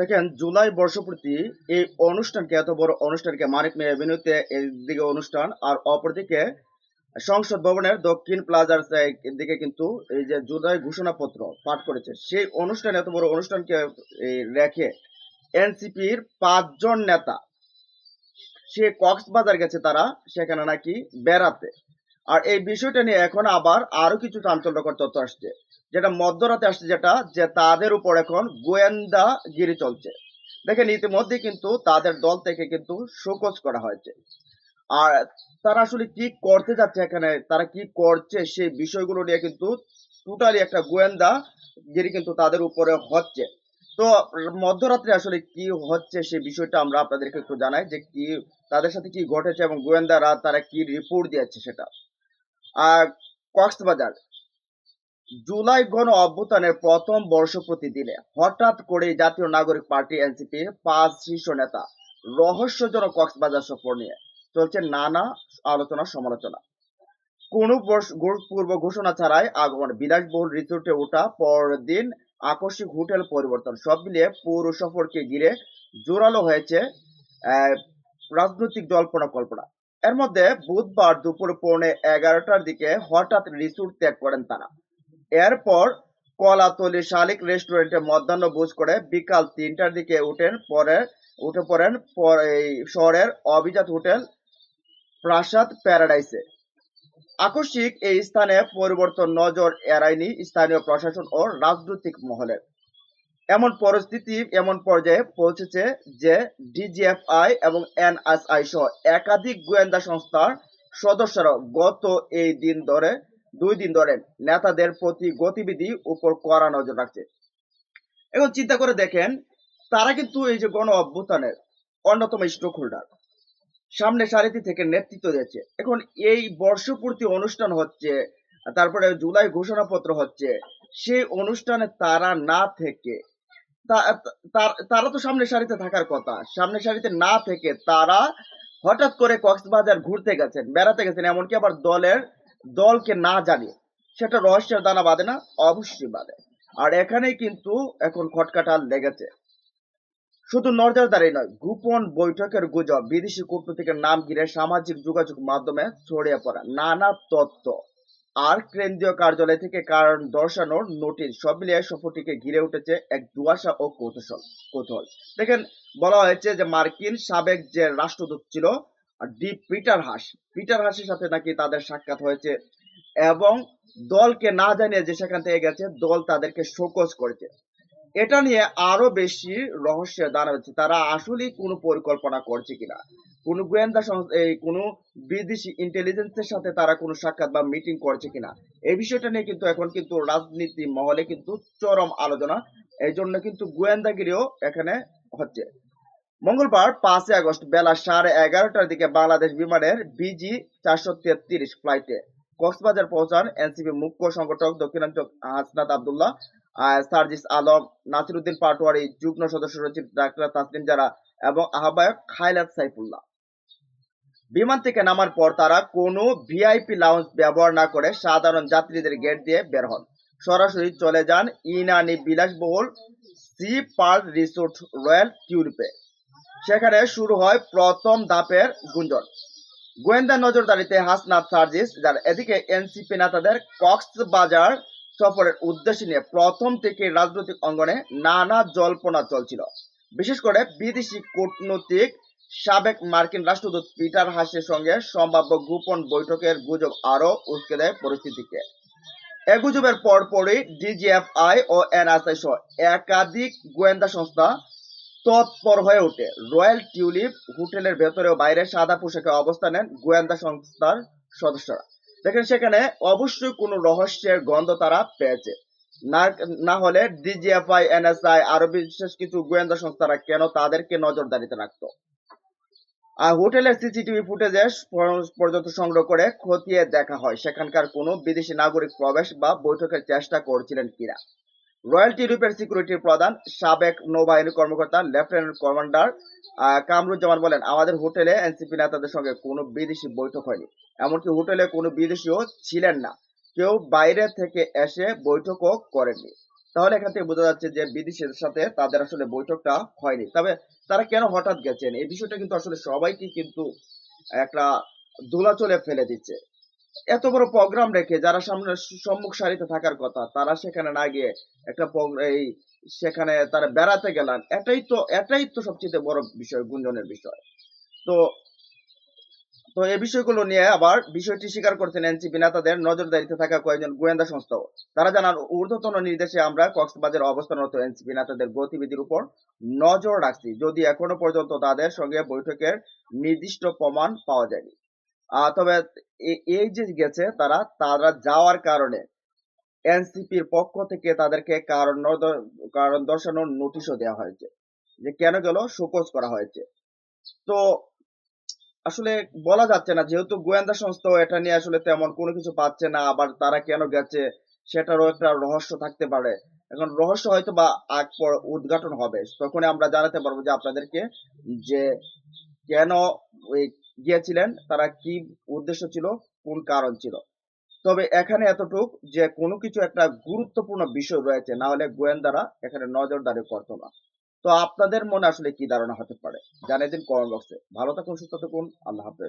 দেখেন, জুলাই বর্ষপূর্তি এই অনুষ্ঠানকে, এত বড় অনুষ্ঠানকে মানিক মেয়ে বিনুতে দিকে অনুষ্ঠান আর অপরদিকে সংসদ ভবনের দক্ষিণ প্লাজার দিকে কিন্তু এই যে জুলাই ঘোষণাপত্র পাঠ করেছে। সেই অনুষ্ঠান, এত বড় অনুষ্ঠানকে রেখে এনসিপির পাঁচজন নেতা, সে কক্সবাজার গেছে তারা, সেখানে নাকি বেড়াতে। আর এই বিষয়টা নিয়ে এখন আবার আরও কিছু চাঞ্চল্যকর তথ্য আসছে। যেটা মধ্যরাতে আসছে যেটা, যে তাদের উপর এখন গোয়েন্দাগিরি চলছে। দেখেন, ইতিমধ্যে কিন্তু তাদের দল থেকে কিন্তু শোকজ করা হয়েছে। আর তারা আসলে কি করতে যাচ্ছে এখানে, তারা কি করছে সেই বিষয়গুলো নিয়ে কিন্তু টোটালি একটা গোয়েন্দা গিরি কিন্তু তাদের উপরে হচ্ছে। তো মধ্যরাত্রে আসলে কি হচ্ছে সেই বিষয়টা আমরা আপনাদেরকে একটু জানাই, যে কি, তাদের সাথে কি ঘটেছে এবং গোয়েন্দারা তারা কি রিপোর্ট দিয়েছে সেটা। কক্সবাজার। জুলাই গণ অভ্যুত্থানের প্রথম বর্ষপূর্তি দিনে হঠাৎ করে জাতীয় নাগরিক পার্টি এনসিপির পাঁচ শীর্ষ নেতা রহস্যজনক কক্সবাজার সফর নিয়ে চলছে নানা আলোচনা, সমালোচনা। কোনো পূর্ব ঘোষণা ছাড়াই আগমন, বিলাসবহুল রিসোর্টে ওঠা, পরদিন আকস্মিক হোটেল পরিবর্তন, সব মিলিয়ে পৌর সফরকে ঘিরে জোরালো হয়েছে রাজনৈতিক জল্পনা কল্পনা। এর মধ্যে বুধবার দুপুর পৌনে এগারোটার দিকে হঠাৎ রিসোর্ট ত্যাগ করেন তারা। এরপর কলাতলি শালিক রেস্টুরেন্টে মধ্যাহ্ন ভোজ করে বিকাল তিনটার দিকে উঠেন পরে, উঠে পড়েন শহরের অভিজাত হোটেল প্রাসাদ প্যারাডাইসে। আকস্মিক এই স্থানে পরিবর্তন নজর এড়ায়নি স্থানীয় প্রশাসন ও রাজনৈতিক মহলের। এমন পরিস্থিতি, এমন পর্যায়ে পৌঁছেছে যে ডিজিএফআই এবং এনএসআই সহ একাধিক গোয়েন্দা সংস্থার সদস্যরা গত এই দিন ধরে, দুই দিন ধরে নেতাদের প্রতি গতিবিধি উপর কড়া নজর রাখছে। এখন চিন্তা করে দেখেন, তারা কিন্তু এই যে গণ অভ্যুত্থানের অন্যতম স্টক হোল্ডার। সামনে সারিতে থেকে নেতৃত্ব দিচ্ছে এখন এই বর্ষপূর্তি অনুষ্ঠান হচ্ছে, তারপরে জুলাই ঘোষণাপত্র হচ্ছে, সেই অনুষ্ঠানে তারা না থেকে তারা তো সামনে সারিতে থাকার কথা। সামনে সারিতে না থেকে তারা হঠাৎ করে কক্সবাজার ঘুরতে গেছেন, বেড়াতে গেছেন, এমনকি আবার দলের দলকে না জানিয়ে। সেটা রহস্যের দানা বাঁধে না, অবশ্যই বাঁধে। আর এখানেই কিন্তু এখন খটকাটা লেগেছে। শুধু নজরদারি নয়, গোপন বৈঠকের গুজব, বিদেশি কূটনীতিকের নাম ঘিরে সামাজিক যোগাযোগ মাধ্যমে ছড়িয়ে পড়া নানা তথ্য। আর কেন্দ্রীয় কার্যালয় থেকে কারণ দর্শানোর নোটিশ সব মিলিয়ে সফরটিকে ঘিরে উঠেছে এক দুয়াশা ও কৌতূহল কৌতূহল। দেখেন, বলা হয়েছে যে মার্কিন সাবেক যে রাষ্ট্রদূত ছিল, ডি পিটার হাস, পিটার হাসের সাথে নাকি তাদের সাক্ষাৎ হয়েছে এবং দলকে না জানিয়ে যে সেখান থেকে গেছে, দল তাদেরকে শোকজ করেছে। এটা নিয়ে আরও বেশি রহস্যের দানা হচ্ছে তারা আসলেই কোনো পরিকল্পনা করছে কিনা। কোন গোয়েন্দা কোনো বিদেশি ইন্টেলিজেন্সের সাথে তারা কোনো সাক্ষাৎ বা মিটিং করছে কিনা? এই বিষয়টা নিয়ে কিন্তু এখন কিন্তু রাজনীতি মহলে কিন্তু চরম আলোচনা। এই জন্য কিন্তু গোয়েন্দাগিরিও এখানে হচ্ছে। মঙ্গলবার পাঁচই আগস্ট বেলা সাড়ে এগারোটার দিকে বাংলাদেশ বিমানের বিজি চারশো তেত্রিশ ফ্লাইটে কক্সবাজার পৌঁছান এনসিপি মুখ্য সংগঠক দক্ষিণাঞ্চল হাসনাত আবদুল্লাহ সার্জিস আলম, নাসিরুদ্দিন পাটোয়ারি, যুগ্ম সদস্য সচিব ডাক্তার তাসলিম জারা এবং আহ্বায়ক খায়লাত সাইফুল্লাহ। বিমান থেকে নামার পর তারা কোনো ভিআইপি লাউঞ্জ ব্যবহার না করে সাধারণ যাত্রীদের গেট দিয়ে বের হন। সরাসরি চলে যান ইনানি বিলাসবহুল সি পার্ক রিসোর্ট রয়্যাল টিউলিপে সেখানে শুরু হয় প্রথম ধাপের গুঞ্জন। গোয়েন্দা নজরদারিতে হাসনাত সার্জিস, যার এদিকে এনসিপি নেতাদের কক্সবাজার সফরের উদ্দেশ্য নিয়ে প্রথম থেকে রাজনৈতিক অঙ্গনে নানা জল্পনা চলছিল। বিশেষ করে বিদেশি কূটনৈতিক সাবেক মার্কিন রাষ্ট্রদূত পিটার হাসের সঙ্গে সম্ভাব্য গোপন বৈঠকের গুজব আরও উস্কে দেয় পরিস্থিতিকে। এ গুজবের পরপরই ডিজিএফআই ও এনএসআই সহ একাধিক গোয়েন্দা সংস্থা তৎপর হয়ে ওঠে। রয়্যাল টিউলিপ হোটেলের ভেতরে ও বাইরে সাদা পোশাকে অবস্থান নেন গোয়েন্দা সংস্থার সদস্যরা। দেখেন, সেখানে অবশ্যই কোনো রহস্যের গন্ধ তারা পেয়েছে। না হলে ডিজিএফআই এনএসআই আরও বিশেষ কিছু গোয়েন্দা সংস্থারা কেন তাদেরকে নজরদারিতে রাখতো? হোটেলের সিসিটিভি ফুটেজে পর্যন্ত সংগ্রহ করে খতিয়ে দেখা হয়। সেখানকার কোনো বিদেশি নাগরিক প্রবেশ বা বৈঠকের চেষ্টা করছিলেন কিনা? রয়্যাল টিউলিপের সিকিউরিটির প্রধান, সাবেক নৌবাহিনী কর্মকর্তা, লেফটেন্যান্ট কমান্ডার কামরুজ্জামান বলেন, আমাদের হোটেলে এনসিপি নেতাদের সঙ্গে কোনো বিদেশি বৈঠক হয়নি। এমনকি হোটেলে কোনো বিদেশিও ছিলেন না। কেউ বাইরে থেকে এসে বৈঠকও করেননি। তাহলে এখান থেকে বোঝা যাচ্ছে যে বিদেশের সাথে তাদের আসলে বৈঠকটা হয়নি। তবে তারা কেন হঠাৎ গেছেন? এই বিষয়টা কিন্তু আসলে সবাইকে কিন্তু একটা দোলাচলে ফেলে দিচ্ছে। এত বড় প্রোগ্রাম রেখে যারা সামনে সম্মুখ সারিতে থাকার কথা, তারা সেখানে না গিয়ে একটা এই সেখানে তারা বেড়াতে গেলেন। এটাই তো এটাই তো সবচেয়ে বড় বিষয়, গুঞ্জনের বিষয়। তো তো এই বিষয়গুলো নিয়ে আবার বিষয়টি স্বীকার করছেন এনসিপি নেতাদের নজরদারিতে থাকা কয়েকজন গোয়েন্দা সংস্থাও তারা জানান, ঊর্ধ্বতন নির্দেশে আমরা কক্সবাজার অবস্থানরত এনসিপি নেতাদের গতিবিধির উপর নজর রাখছি, যদি এখনও পর্যন্ত তাদের সঙ্গে বৈঠকের নির্দিষ্ট প্রমাণ পাওয়া যায়নি। তবে এই যে গেছে, তারা তারা যাওয়ার কারণে এনসিপির পক্ষ থেকে তাদেরকে কারণ কারণ দর্শানোর নোটিশও দেওয়া হয়েছে যে কেন গেল, শোকজ করা হয়েছে। তো আসলে বলা যাচ্ছে না, যেহেতু গোয়েন্দা সংস্থাও এটা নিয়ে আসলে তেমন কোনো কিছু পাচ্ছে না, আবার তারা কেন গেছে সেটারও একটা রহস্য থাকতে পারে। এখন রহস্য হয়তো বা আগ পর উদ্ঘাটন হবে তখন আমরা জানাতে পারব যে আপনাদেরকে যে কেন ওই গিয়েছিলেন, তারা কি উদ্দেশ্য ছিল, কোন কারণ ছিল। তবে এখানে এতটুক যে কোনো কিছু একটা গুরুত্বপূর্ণ বিষয় রয়েছে, না হলে গোয়েন্দারা এখানে নজরদারি করতো না। তো আপনাদের মনে আসলে কি ধারণা হতে পারে? জানিয়ে দিন কমেন্ট বক্সে ভালো থাকুন, সুস্থ থাকুন। আল্লাহ হাফেজ।